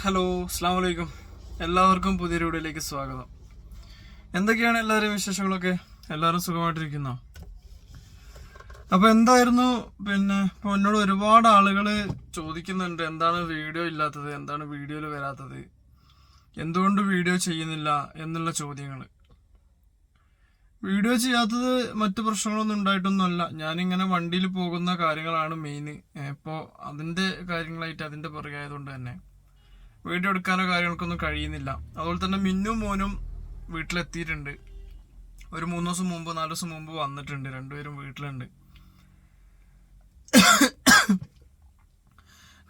Hello അസ്സാം വലൈക്കും എല്ലാവർക്കും പുതിയ വീഡിയോയിലേക്ക് സ്വാഗതം. എന്തൊക്കെയാണ് എല്ലാവരും വിശേഷങ്ങളൊക്കെ? എല്ലാവരും സുഖമായിട്ടിരിക്കുന്നോ? അപ്പോൾ എന്തായിരുന്നു? പിന്നെ ഇപ്പൊ എന്നോട് ഒരുപാട് ആളുകൾ ചോദിക്കുന്നുണ്ട് എന്താണ് വീഡിയോ ഇല്ലാത്തത്? എന്താണ് വീഡിയോയിൽ വരാത്തത്? എന്തുകൊണ്ട് വീഡിയോ ചെയ്യുന്നില്ല? എന്നുള്ള ചോദ്യങ്ങൾ വീഡിയോ ചെയ്യാത്തത് മറ്റു പ്രശ്നങ്ങളൊന്നും ഉണ്ടായിട്ടൊന്നുമല്ല. ഞാനിങ്ങനെ വണ്ടിയിൽ പോകുന്ന കാര്യങ്ങളാണ് മെയിൻ ഇപ്പോൾ അതിന്റെ കാര്യങ്ങളായിട്ട് അതിന്റെ പുറകെ ആയതുകൊണ്ട് തന്നെ. വീഡിയോ എടുക്കാനോ കാര്യങ്ങൾക്കൊന്നും കഴിയുന്നില്ല. അതുപോലെ തന്നെ മിന്നും മോനും വീട്ടിലെത്തിയിട്ടുണ്ട്. ഒരു മൂന്ന് ദിവസം മുമ്പ് നാല് ദിവസം മുമ്പ് വന്നിട്ടുണ്ട്. രണ്ടുപേരും വീട്ടിലുണ്ട്.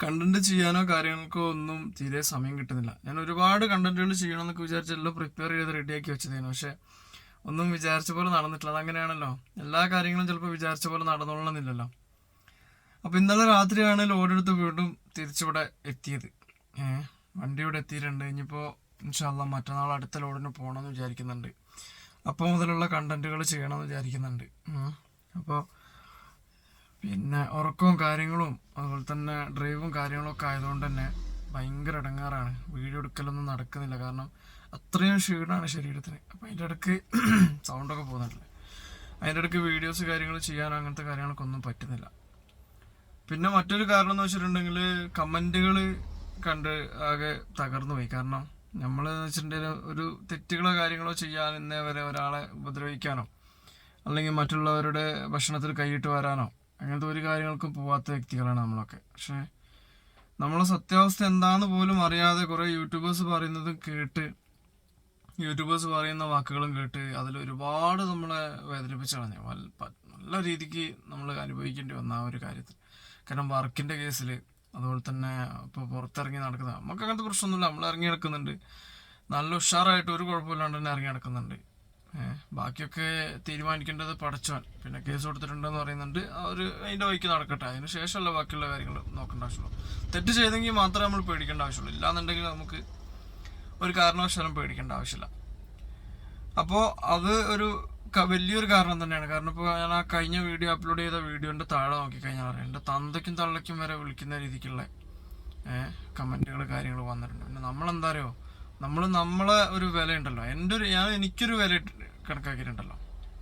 കണ്ടന്റ് ചെയ്യാനോ കാര്യങ്ങൾക്കോ ഒന്നും തീരെ സമയം കിട്ടുന്നില്ല. ഞാൻ ഒരുപാട് കണ്ടന്റുകൾ ചെയ്യണമെന്നൊക്കെ വിചാരിച്ചല്ലോ പ്രിപ്പയർ ചെയ്ത് റെഡിയാക്കി വെച്ചതായിരുന്നു പക്ഷെ ഒന്നും വിചാരിച്ച പോലെ നടന്നിട്ടില്ല. അതങ്ങനെയാണല്ലോ. എല്ലാ കാര്യങ്ങളും ചിലപ്പോൾ വിചാരിച്ച പോലെ നടന്നോളണമെന്നില്ലല്ലോ. അപ്പൊ ഇന്നലെ രാത്രിയാണ് ലോഡ് എടുത്ത് വീണ്ടും തിരിച്ചിവിടെ എത്തിയത്. ഏഹ്? വണ്ടി ഇവിടെ എത്തിയിട്ടുണ്ട്. ഇനിയിപ്പോൾ ഇൻഷാല്ല മറ്റന്നാൾ അടുത്ത ലോഡിന് പോകണമെന്ന് വിചാരിക്കുന്നുണ്ട്. അപ്പോൾ മുതലുള്ള കണ്ടന്റുകൾ ചെയ്യണമെന്ന് വിചാരിക്കുന്നുണ്ട്. അപ്പോൾ പിന്നെ ഉറക്കവും കാര്യങ്ങളും അതുപോലെ തന്നെ ഡ്രൈവും കാര്യങ്ങളൊക്കെ ആയതുകൊണ്ട് തന്നെ ഭയങ്കര ഇടങ്ങാറാണ്. വീഡിയോ എടുക്കലൊന്നും നടക്കുന്നില്ല. കാരണം അത്രയും ക്ഷീണമാണ് ശരീരത്തിന്. അപ്പം അതിന്റെ ഇടയ്ക്ക് സൗണ്ടൊക്കെ പോകുന്നുണ്ട്. അതിന്റെ ഇടയ്ക്ക് വീഡിയോസ് കാര്യങ്ങൾ ചെയ്യാനോ അങ്ങനത്തെ കാര്യങ്ങളൊക്കെ ഒന്നും പറ്റുന്നില്ല. പിന്നെ മറ്റൊരു കാരണം എന്ന് വെച്ചിട്ടുണ്ടെങ്കിൽ കമന്റുകൾ കണ്ട് ആകെ തകർന്നു പോയി. കാരണം നമ്മൾ വെച്ചിട്ടുണ്ടെങ്കിൽ ഒരു തെറ്റുകളോ കാര്യങ്ങളോ ചെയ്യാൻ ഇന്നേ വരെ ഒരാളെ ഉപദ്രവിക്കാനോ അല്ലെങ്കിൽ മറ്റുള്ളവരുടെ ഭക്ഷണത്തിൽ കൈയിട്ട് വരാനോ അങ്ങനത്തെ ഒരു കാര്യങ്ങൾക്കും പോവാത്ത വ്യക്തികളാണ് നമ്മളൊക്കെ. പക്ഷേ നമ്മളെ സത്യാവസ്ഥ എന്താന്ന് പോലും അറിയാതെ കുറേ യൂട്യൂബേഴ്സ് പറയുന്നതും കേട്ട് യൂട്യൂബേഴ്സ് പറയുന്ന വാക്കുകളും കേട്ട് അതിൽ ഒരുപാട് നമ്മളെ വേദനിപ്പിച്ച് കളഞ്ഞു. നല്ല രീതിക്ക് നമ്മൾ അനുഭവിക്കേണ്ടി വന്ന ആ ഒരു കാര്യത്തിൽ. കാരണം വർക്കിന്റെ കേസിൽ അതുപോലെ തന്നെ ഇപ്പോൾ പുറത്തിറങ്ങി നടക്കുന്ന നമുക്ക് അങ്ങനത്തെ പ്രശ്നമൊന്നുമില്ല. നമ്മൾ ഇറങ്ങി നടക്കുന്നുണ്ട്. നല്ല ഉഷാറായിട്ട് ഒരു കുഴപ്പമില്ലാണ്ട് തന്നെ ഇറങ്ങി നടക്കുന്നുണ്ട്. ബാക്കിയൊക്കെ തീരുമാനിക്കേണ്ടത് പടച്ചവൻ പിന്നെ കേസ് കൊടുത്തിട്ടുണ്ടെന്ന് പറയുന്നുണ്ട്. അവർ അതിന്റെ വഴിക്ക് നടക്കട്ടെ. അതിന് ശേഷമല്ല ബാക്കിയുള്ള കാര്യങ്ങൾ നോക്കേണ്ട ആവശ്യമുള്ളൂ. തെറ്റ് ചെയ്തെങ്കിൽ മാത്രമേ നമ്മൾ പേടിക്കേണ്ട ആവശ്യമുള്ളൂ. ഇല്ലാന്നുണ്ടെങ്കിൽ നമുക്ക് ഒരു കാരണവശാലും പേടിക്കേണ്ട ആവശ്യമില്ല. അപ്പോൾ അത് ഒരു വലിയൊരു കാരണം തന്നെയാണ്. കാരണം ഇപ്പോൾ ഞാൻ ആ കഴിഞ്ഞ വീഡിയോ അപ്ലോഡ് ചെയ്ത വീഡിയോന്റെ താഴെ നോക്കിക്കഴിഞ്ഞാൽ അറിയാം എന്റെ തന്തയ്ക്കും തള്ളയ്ക്കും വരെ വിളിക്കുന്ന രീതിക്കുള്ള കമന്റുകൾ കാര്യങ്ങൾ വന്നിട്ടുണ്ട്. പിന്നെ നമ്മളെന്താ അറിയോ? നമ്മൾ നമ്മളെ ഒരു വില ഉണ്ടല്ലോ എന്റെ ഒരു ഞാൻ എനിക്കൊരു വില കണക്കാക്കിയിട്ടുണ്ടല്ലോ.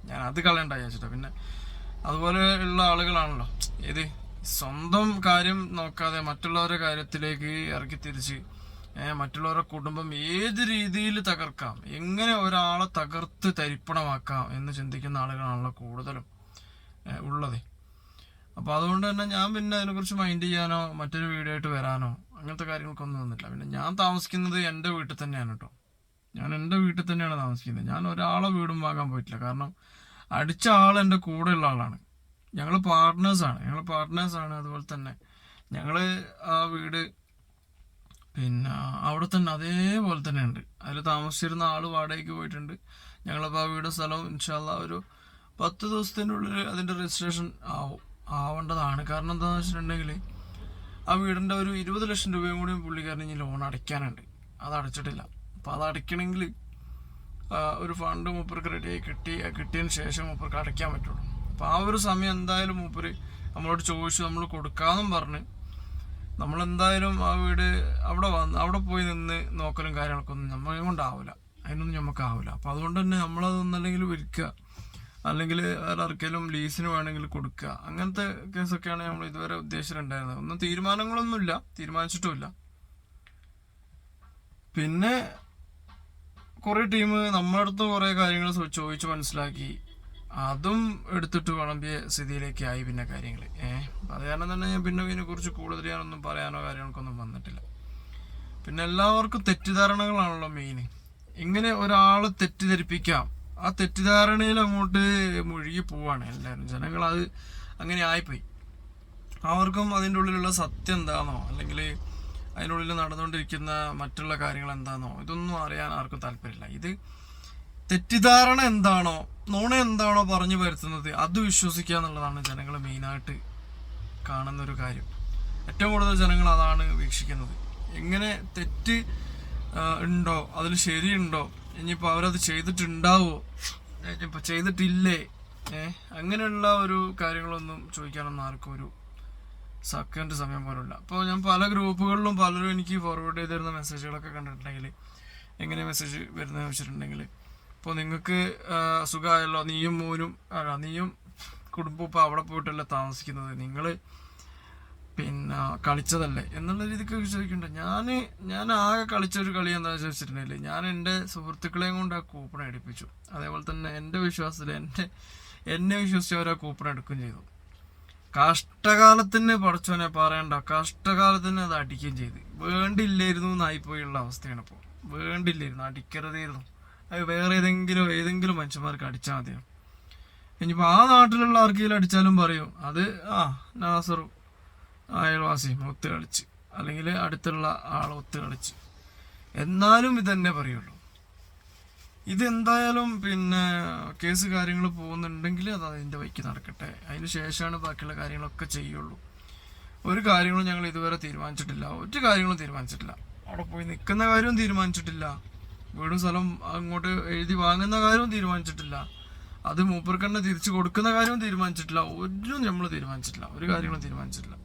ഞാൻ അത് കളയണ്ട വിചാരിച്ചിട്ടാ പിന്നെ അതുപോലെ ഉള്ള ആളുകളാണല്ലോ. ഏത് സ്വന്തം കാര്യം നോക്കാതെ മറ്റുള്ളവരുടെ കാര്യത്തിലേക്ക് ഇറക്കി തിരിച്ച് മറ്റുള്ളവരുടെ കുടുംബം ഏത് രീതിയിൽ തകർക്കാം? എങ്ങനെ ഒരാളെ തകർത്ത് തരിപ്പണമാക്കാം എന്ന് ചിന്തിക്കുന്ന ആളുകളാണല്ലോ കൂടുതലും ഉള്ളത്. അപ്പോൾ അതുകൊണ്ട് തന്നെ ഞാൻ പിന്നെ അതിനെക്കുറിച്ച് മൈൻഡ് ചെയ്യാനോ മറ്റൊരു വീഡിയോ ആയിട്ട് വരാനോ അങ്ങനത്തെ കാര്യങ്ങൾക്കൊന്നും വന്നിട്ടില്ല പിന്നെ ഞാൻ താമസിക്കുന്നത് എന്റെ വീട്ടിൽ തന്നെയാണ് കേട്ടോ ഞാൻ എന്റെ വീട്ടിൽ തന്നെയാണ് താമസിക്കുന്നത്. ഞാൻ ഒരാളെ വീടും വാങ്ങാൻ പോയിട്ടില്ല. കാരണം അടിച്ച ആൾ എന്റെ കൂടെയുള്ള ആളാണ്. ഞങ്ങൾ പാർട്ട്നേഴ്സാണ് ഞങ്ങൾ പാർട്ട്നേഴ്സാണ് അതുപോലെ തന്നെ. ഞങ്ങൾ ആ വീട് പിന്നെ അവിടെ തന്നെ അതേപോലെ തന്നെ ഉണ്ട് അതിൽ താമസിച്ചിരുന്ന ആൾ വാടകയ്ക്ക് പോയിട്ടുണ്ട്. ഞങ്ങളിപ്പോൾ ആ വീട് സ്ഥലവും ഇൻഷാല്ല ഒരു പത്ത് ദിവസത്തിന്റെ ഉള്ളിൽ അതിന്റെ രജിസ്ട്രേഷൻ ആവും. ആവേണ്ടതാണ്. കാരണം എന്താണെന്ന് വെച്ചിട്ടുണ്ടെങ്കിൽ ആ വീടിന്റെ ഒരു ഇരുപത് ലക്ഷം രൂപയും കൂടി പുള്ളിക്കാരൻ ഇനി ലോൺ അടയ്ക്കാനുണ്ട്. അത് അടച്ചിട്ടില്ല. അപ്പോൾ അത് അടയ്ക്കണമെങ്കിൽ ഒരു ഫണ്ട് മൂപ്പർക്ക് റെഡിയായി കിട്ടി. കിട്ടിയതിന് ശേഷം മൂപ്പർക്ക് അടയ്ക്കാൻ പറ്റുള്ളൂ. അപ്പോൾ ആ ഒരു സമയം എന്തായാലും മൂപ്പർ നമ്മളോട് ചോദിച്ചു നമ്മൾ കൊടുക്കാമെന്നും പറഞ്ഞ് നമ്മൾ എന്തായാലും ആ വീട് അവിടെ വന്ന് അവിടെ പോയി നിന്ന് നോക്കലും കാര്യങ്ങളൊക്കെ ഒന്നും കൊണ്ടാവില്ല അതിനൊന്നും നമുക്കാവില്ല അപ്പോൾ അതുകൊണ്ട് തന്നെ നമ്മളതൊന്നല്ലെങ്കിൽ വിൽക്കുക. അല്ലെങ്കിൽ വേറെ ആർക്കെങ്കിലും ലീസിന് വേണമെങ്കിൽ കൊടുക്കുക. അങ്ങനത്തെ കേസൊക്കെയാണ് നമ്മൾ ഇതുവരെ ഉദ്ദേശിച്ചിട്ടുണ്ടായിരുന്നത്. ഒന്നും തീരുമാനങ്ങളൊന്നുമില്ല. തീരുമാനിച്ചിട്ടുമില്ല. പിന്നെ കുറേ ടീം നമ്മളടുത്ത് കുറേ കാര്യങ്ങൾ ചോദിച്ച് മനസ്സിലാക്കി. അതും എടുത്തിട്ട് വിളമ്പിയ സ്ഥിതിയിലേക്ക് ആയി പിന്നെ കാര്യങ്ങൾ ഏഹ് അത് കാരണം തന്നെ ഞാൻ പിന്നെ ഇതിനെ കുറിച്ച് കൂടുതൽ ഞാനൊന്നും പറയാനോ കാര്യങ്ങൾക്കൊന്നും വന്നിട്ടില്ല. പിന്നെ എല്ലാവർക്കും തെറ്റിദ്ധാരണകളാണല്ലോ മെയിൻ ഇങ്ങനെ ഒരാളെ തെറ്റിദ്ധരിപ്പിക്കാം. ആ തെറ്റിദ്ധാരണയിൽ അങ്ങോട്ട് മുഴുകി പോവാണ് എല്ലാവരും ജനങ്ങൾ അത് അങ്ങനെ ആയിപ്പോയി. അവർക്കും അതിന്റെ ഉള്ളിലുള്ള സത്യം എന്താണോ അല്ലെങ്കിൽ അതിനുള്ളിൽ നടന്നുകൊണ്ടിരിക്കുന്ന മറ്റുള്ള കാര്യങ്ങൾ എന്താണോ ഇതൊന്നും അറിയാൻ ആർക്കും താല്പര്യമില്ല. ഇത് തെറ്റിദ്ധാരണ എന്താണോ നുണ എന്താണോ പറഞ്ഞു വരുത്തുന്നത് അത് വിശ്വസിക്കുക എന്നുള്ളതാണ് ജനങ്ങൾ മെയിനായിട്ട് കാണുന്ന ഒരു കാര്യം. ഏറ്റവും കൂടുതൽ ജനങ്ങൾ അതാണ് വീക്ഷിക്കുന്നത്. എങ്ങനെ തെറ്റ് ഉണ്ടോ അതിൽ ശരിയുണ്ടോ ഇനിയിപ്പോൾ അവരത് ചെയ്തിട്ടുണ്ടാവോ ഇനിയിപ്പോൾ ചെയ്തിട്ടില്ലേ അങ്ങനെയുള്ള ഒരു കാര്യങ്ങളൊന്നും ചോദിക്കാനൊന്നും ആർക്കും ഒരു സെക്കൻഡ് സമയം പോലുമില്ല. അപ്പോൾ ഞാൻ പല ഗ്രൂപ്പുകളിലും പലരും എനിക്ക് ഫോർവേഡ് ചെയ്തിരുന്ന മെസ്സേജുകളൊക്കെ കണ്ടിട്ടുണ്ടെങ്കിൽ എങ്ങനെ മെസ്സേജ് വരുന്നതെന്ന് വെച്ചിട്ടുണ്ടെങ്കിൽ ഇപ്പോൾ നിങ്ങൾക്ക് സുഖമായല്ലോ? നീയും മോനും അല്ല നീയും കുടുംബവും ഇപ്പോൾ അവിടെ പോയിട്ടല്ല താമസിക്കുന്നത്. നിങ്ങൾ പിന്നെ കളിച്ചതല്ലേ? എന്നുള്ള രീതിക്ക് ചോദിക്കണ്ട. ഞാൻ ഞാൻ ആകെ കളിച്ച ഒരു കളി എന്താണെന്ന് ചോദിച്ചിട്ടുണ്ടെങ്കിൽ ഞാൻ എന്റെ സുഹൃത്തുക്കളെയും കൊണ്ട് ആ കൂപ്പൺ എടുപ്പിച്ചു അതേപോലെ തന്നെ എന്റെ വിശ്വാസത്തിൽ എന്റെ എന്നെ വിശ്വസിച്ച് അവർ ആ കൂപ്പൺ എടുക്കുകയും ചെയ്തു. കഷ്ടകാലത്തിന് പഠിച്ചോനെ പറയണ്ട. കഷ്ടകാലത്തിന് അത് അടിക്കുകയും ചെയ്ത്. വേണ്ടില്ലായിരുന്നു എന്നായിപ്പോയുള്ള അവസ്ഥയാണ് ഇപ്പോൾ വേണ്ടില്ലായിരുന്നു. അടിക്കരുതായിരുന്നു. അത് വേറെ ഏതെങ്കിലും ഏതെങ്കിലും മനുഷ്യന്മാർക്ക് അടിച്ചാൽ മതിയോ? ഇനിയിപ്പോൾ ആ നാട്ടിലുള്ള ആർക്കെങ്കിലും അടിച്ചാലും പറയും. അത് ആ നാസറു അയൽവാസി ഒത്ത് കളിച്ച്. അല്ലെങ്കിൽ അടുത്തുള്ള ആൾ ഒത്ത് കളിച്ച്. എന്നാലും ഇതന്നെ പറയുള്ളൂ. ഇതെന്തായാലും പിന്നെ കേസ് കാര്യങ്ങൾ പോകുന്നുണ്ടെങ്കിൽ അത് അതിന്റെ വഴിക്ക് നടക്കട്ടെ. അതിന് ശേഷമാണ് ബാക്കിയുള്ള കാര്യങ്ങളൊക്കെ ചെയ്യുള്ളൂ. ഒരു കാര്യങ്ങളും ഞങ്ങൾ ഇതുവരെ തീരുമാനിച്ചിട്ടില്ല. ഒരു കാര്യങ്ങളും തീരുമാനിച്ചിട്ടില്ല. അവിടെ പോയി നിൽക്കുന്ന കാര്യവും തീരുമാനിച്ചിട്ടില്ല. വീടും സ്ഥലം അങ്ങോട്ട് എഴുതി വാങ്ങുന്ന കാര്യവും തീരുമാനിച്ചിട്ടില്ല. അത് മൂപ്പർക്കണ്ണ തിരിച്ചു കൊടുക്കുന്ന കാര്യവും തീരുമാനിച്ചിട്ടില്ല. ഒന്നും നമ്മൾ തീരുമാനിച്ചിട്ടില്ല. ഒരു കാര്യങ്ങളും തീരുമാനിച്ചിട്ടില്ല.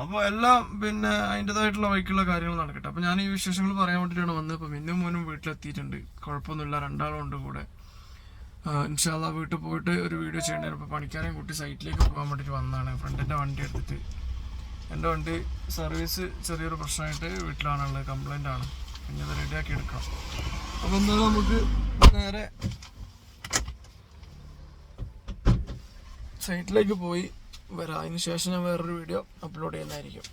അപ്പോൾ എല്ലാം പിന്നെ അതിന്റെതായിട്ടുള്ള വഴിക്കുള്ള കാര്യങ്ങൾ നടക്കട്ടെ. അപ്പോൾ ഞാൻ ഈ വിശേഷങ്ങൾ പറയാൻ വേണ്ടിയിട്ടാണ് വന്നത്. ഇപ്പോൾ മിന്നും മോനും വീട്ടിലെത്തിയിട്ടുണ്ട്. കുഴപ്പമൊന്നുമില്ല. രണ്ടാളും ഉണ്ട് കൂടെ. ഇൻഷാല്ല വീട്ടിൽ പോയിട്ട് ഒരു വീഡിയോ ചെയ്യേണ്ടി ഇപ്പോൾ പണിക്കാരെയും കൂട്ടി സൈറ്റിലേക്ക് പോകാൻ വേണ്ടിയിട്ട് വന്നതാണ്. ഫ്രണ്ടിന്റെ വണ്ടി എടുത്തിട്ട്. എന്റെ വണ്ടി സർവീസ് ചെറിയൊരു പ്രശ്നമായിട്ട് വീട്ടിലാണുള്ളത്. കംപ്ലൈന്റ് ആണ്. പിന്നെ അത് റെഡിയാക്കി എടുക്കാം. അപ്പോൾ എന്തായാലും നമുക്ക് നേരെ സൈറ്റിലേക്ക് പോയി വരാം. അതിന് ശേഷം ഞാൻ വേറൊരു വീഡിയോ അപ്ലോഡ് ചെയ്യുന്നതായിരിക്കും.